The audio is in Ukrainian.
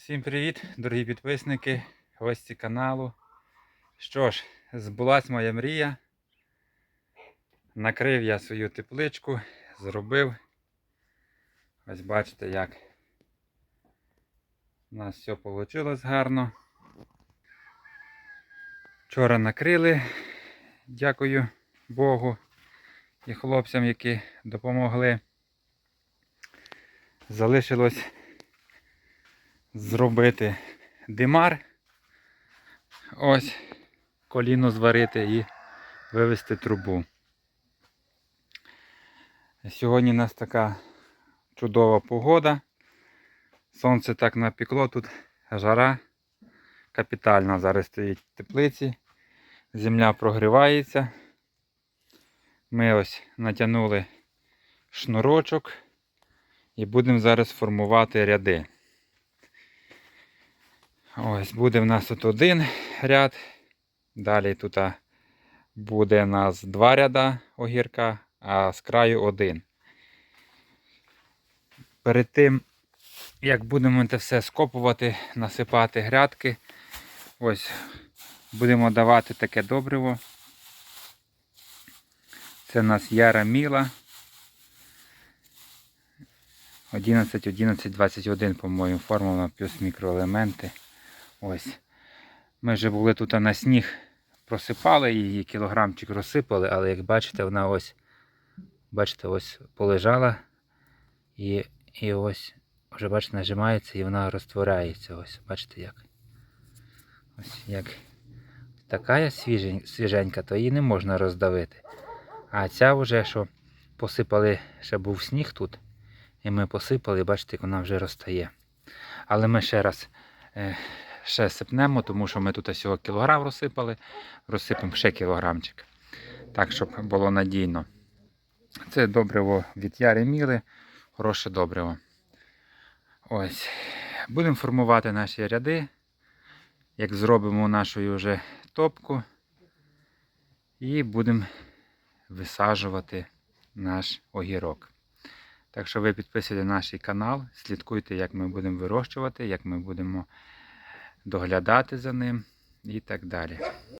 Всім привіт, дорогі підписники, гості каналу. Що ж, збулась моя мрія. Накрив я свою тепличку, зробив. Ось бачите, як у нас все вийшло гарно. Вчора накрили, дякую Богу і хлопцям, які допомогли. Залишилось зробити димар. Ось коліно зварити і вивести трубу. Сьогодні у нас така чудова погода. Сонце так напекло, тут жара. Капітально зараз стоїть в теплиці. Земля прогрівається. Ми ось натягнули шнурочок і будемо зараз формувати ряди. Ось буде в нас тут один ряд. Далі тут буде у нас два ряда огірка, а з краю один. Перед тим, як будемо це все скопувати, насипати грядки, ось будемо давати таке добриво. Це у нас Яра Міла. 11, 11, 21, по-моєму, формула плюс мікроелементи. Ось. Ми вже були тут на сніг, просипали її, кілограмчик розсипали, але як бачите, вона ось, бачите, ось полежала і, і ось вже бачите, нажимається і вона розтворяється. Ось, бачите як. Ось як така свіженька, то її не можна роздавити. А ця вже, що посипали, ще був сніг тут. І ми посипали, бачите, як вона вже розтає. Але ми ще раз е, ще сипнемо, тому що ми тут всього кілограм розсипали, розсипемо ще кілограмчик. Так, щоб було надійно. Це добриво від Яри Міли, хороше добриво. Ось. Будемо формувати наші ряди. Як зробимо нашу вже топку. І будемо висаджувати наш огірок. Так що ви підписуйте наш канал, слідкуйте, як ми будемо вирощувати, як ми будемо доглядати за ним і так далі.